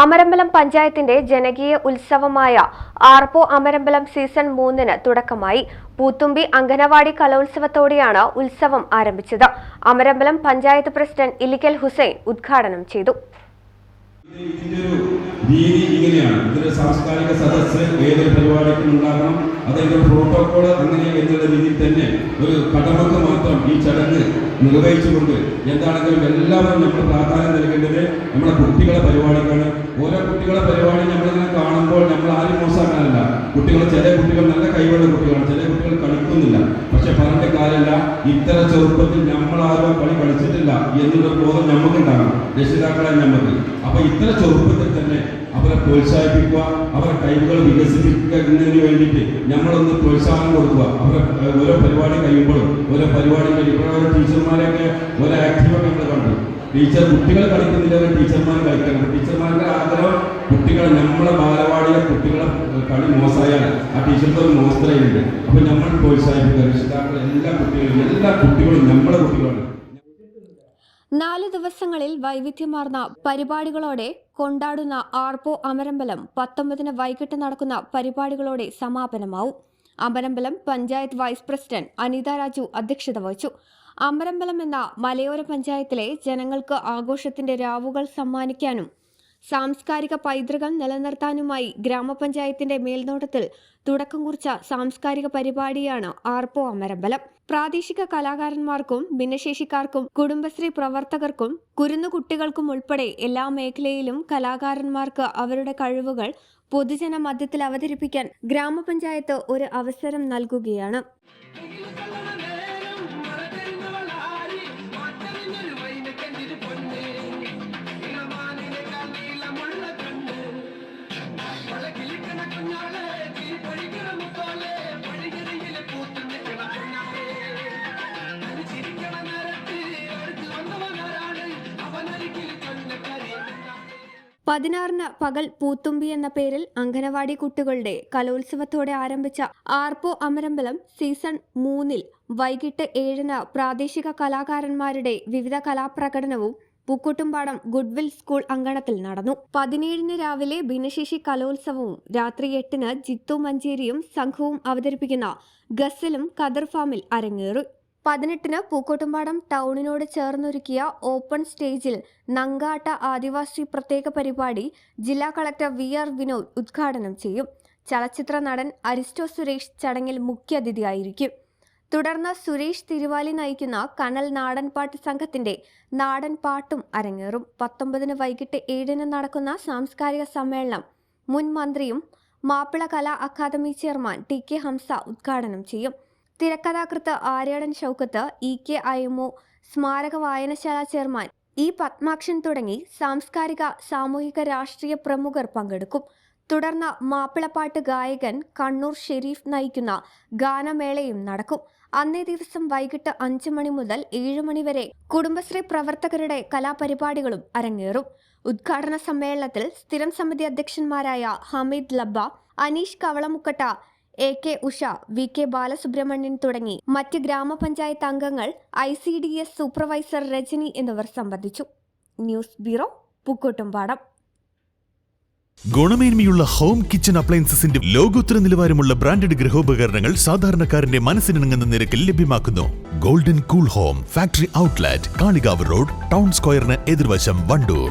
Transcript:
Amarambalam പഞ്ചായത്തിന്റെ ജനകീയ ഉത്സവമായ ആർപ്പോ Amarambalam season മൂന്നിന് തുടക്കമായി. പൂത്തുമ്പി അംഗനവാടി കലോത്സവത്തോടെയാണ് ഉത്സവം ആരംഭിച്ചത്. അമരമ്പലം പഞ്ചായത്ത് പ്രസിഡന്റ് ഇലിക്കൽ ഹുസൈൻ ഉദ്ഘാടനം ചെയ്തു. ഒരു സാംസ്കാരിക സദസ്സ് ഏതൊരു പരിപാടിക്കും ഉണ്ടാകണം. അതിന്റെ പ്രോട്ടോകോൾ അങ്ങനെ എന്നുള്ള രീതിയിൽ തന്നെ ഒരു കടമക്ക് മാത്രം ഈ ചടങ്ങ് നിർവഹിച്ചുകൊണ്ട് എന്താണെങ്കിലും എല്ലാവരും നമ്മൾ പ്രാധാന്യം നൽകേണ്ടത് നമ്മുടെ കുട്ടികളെ പരിപാടിക്കാണ്. ഓരോ കുട്ടികളെ പരിപാടി നമ്മളിങ്ങനെ കാണുമ്പോൾ നമ്മൾ ആരും മോശമാക്കാനല്ല കുട്ടികൾ ചില കുട്ടികൾ നല്ല കൈവുള്ള കുട്ടികളാണ്. ചില കുട്ടികൾ കളിക്കുന്നില്ല. പക്ഷെ പറഞ്ഞ കാര്യമല്ല. ഇത്ര ചെറുപ്പത്തിൽ നമ്മൾ ആരോ കളി കളിച്ചിട്ടില്ല എന്നുള്ള ബോധം നമുക്കുണ്ടാകണം. രക്ഷിതാക്കളെ നമുക്ക് അപ്പൊ ഇത്ര ചെറുപ്പത്തിൽ തന്നെ അവരെ പ്രോത്സാഹിപ്പിക്കുക അവരെ കഴിവുകൾ വികസിപ്പിക്കുന്നതിന് വേണ്ടിയിട്ട് നമ്മളൊന്ന് പ്രോത്സാഹനം കൊടുക്കുക. അവരെ ഓരോ പരിപാടി കഴിയുമ്പോഴും ഓരോ പരിപാടി കഴിയുമ്പോഴും ഓരോ ടീച്ചർമാരെയൊക്കെ ഓരോ ആക്റ്റീവൊക്കെ നമ്മൾ കണ്ടു. ടീച്ചർ കുട്ടികൾ കളിക്കുന്നില്ല ടീച്ചർമാർ കളിക്കണം ടീച്ചർമാരുടെ ആഗ്രഹം കുട്ടികൾ നമ്മളെ ബാലവാടിയിലെ കുട്ടികളെ കളി മോശമായാൽ ആ ടീച്ചർക്ക് ഒരു മോശതയുണ്ട് അപ്പൊ നമ്മൾ പ്രോത്സാഹിപ്പിക്കുക. രക്ഷിതാക്കൾ എല്ലാ കുട്ടികളും എല്ലാ കുട്ടികളും നമ്മളെ കുട്ടികളാണ്. നാല് ദിവസങ്ങളിൽ വൈവിധ്യമാർന്ന പരിപാടികളോടെ കൊണ്ടാടുന്ന ആർപ്പോ അമരമ്പലം പത്തൊമ്പതിന് വൈകിട്ട് നടക്കുന്ന പരിപാടികളോടെ സമാപനമാവും. അമരമ്പലം പഞ്ചായത്ത് വൈസ് പ്രസിഡന്റ് അനിത രാജു അധ്യക്ഷത വഹിച്ചു. അമരമ്പലം എന്ന മലയോര പഞ്ചായത്തിലെ ജനങ്ങൾക്ക് ആഘോഷത്തിന്റെ രാവുകൾ സമ്മാനിക്കാനും സാംസ്കാരിക പൈതൃകം നിലനിർത്താനുമായി ഗ്രാമപഞ്ചായത്തിന്റെ മേൽനോട്ടത്തിൽ തുടക്കം കുറിച്ച സാംസ്കാരിക പരിപാടിയാണ് ആർപ്പോ അമരമ്പലം. പ്രാദേശിക കലാകാരന്മാർക്കും ഭിന്നശേഷിക്കാർക്കും കുടുംബശ്രീ പ്രവർത്തകർക്കും കുരുന്നു കുട്ടികൾക്കും ഉൾപ്പെടെ എല്ലാ മേഖലയിലും കലാകാരന്മാർക്ക് അവരുടെ കഴിവുകൾ പൊതുജന മധ്യത്തിൽ അവതരിപ്പിക്കാൻ ഗ്രാമപഞ്ചായത്ത് ഒരു അവസരം നൽകുകയാണ്. പതിനാറിന് പകൽ പൂത്തുമ്പി എന്ന പേരിൽ അംഗനവാടി കുട്ടികളുടെ കലോത്സവത്തോടെ ആരംഭിച്ച ആർപ്പോ അമരമ്പലം സീസൺ മൂന്നിൽ വൈകിട്ട് ഏഴിന് പ്രാദേശിക കലാകാരന്മാരുടെ വിവിധ കലാപ്രകടനവും പൂക്കുട്ടുംപാടം ഗുഡ്വിൽ സ്കൂൾ അങ്കണത്തിൽ നടന്നു. പതിനേഴിന് രാവിലെ ഭിന്നശേഷി കലോത്സവവും രാത്രി എട്ടിന് ജിത്തു മഞ്ചേരിയും സംഘവും അവതരിപ്പിക്കുന്ന ഗസലും കദർ ഫാമിൽ അരങ്ങേറി. പതിനെട്ടിന് പൂക്കോട്ടുംപാടം ടൗണിനോട് ചേർന്നൊരുക്കിയ ഓപ്പൺ സ്റ്റേജിൽ നങ്കാട്ട ആദിവാസി പ്രത്യേക പരിപാടി ജില്ലാ കളക്ടർ വി ആർ വിനോദ് ഉദ്ഘാടനം ചെയ്യും. ചലച്ചിത്ര നടൻ അരിസ്റ്റോ സുരേഷ് ചടങ്ങിൽ മുഖ്യാതിഥിയായിരിക്കും തുടർന്ന് സുരേഷ് തിരുവാലി നയിക്കുന്ന കനൽ നാടൻപാട്ട് സംഘത്തിന്റെ നാടൻ പാട്ടും അരങ്ങേറും. പത്തൊമ്പതിന് വൈകിട്ട് ഏഴിന് നടക്കുന്ന സാംസ്കാരിക സമ്മേളനം മുൻ മന്ത്രിയും Mappila Kala academy chairman T K Hamza ഉദ്ഘാടനം ചെയ്യും. തിരക്കഥാകൃത്ത് ആര്യാടൻ ഷൗക്കത്ത് ഇ കെ ഐമു സ്മാരക വായനശാല ചെയർമാൻ ഇ പത്മാക്ഷൻ തുടങ്ങി സാംസ്കാരിക സാമൂഹിക രാഷ്ട്രീയ പ്രമുഖർ പങ്കെടുക്കും. തുടർന്ന് മാപ്പിളപ്പാട്ട് ഗായകൻ കണ്ണൂർ ഷെരീഫ് നയിക്കുന്ന ഗാനമേളയും നടക്കും. അന്നേ ദിവസം വൈകിട്ട് അഞ്ച് മണി മുതൽ ഏഴ് മണി വരെ കുടുംബശ്രീ പ്രവർത്തകരുടെ കലാപരിപാടികളും അരങ്ങേറും. ഉദ്ഘാടന സമ്മേളനത്തിൽ സ്ഥിരം സമിതി അധ്യക്ഷന്മാരായ Hameed Labba Aneesh Kavalamukkatta A K Usha V K Balasubramanian തുടങ്ങി. മറ്റ് ഗ്രാമപഞ്ചായത്ത് അംഗങ്ങൾ I C D S supervisor Rajani എന്നിവർ സംബന്ധിച്ചു. News bureau Pookkottumpadam. ഗുണമേന്മയുള്ള ഹോം കിച്ചൺ അപ്ലയൻസസിന്റെ ലോകോത്തര നിലവാരമുള്ള ബ്രാൻഡഡ് ഗൃഹോപകരണങ്ങൾ സാധാരണക്കാരന്റെ മനസ്സിനിണങ്ങുന്ന നിരക്കിൽ ലഭ്യമാക്കുന്നു. Golden cool home factory outlet Kalikavu road town സ്ക്വയറിന് എതിർവശം Wandoor.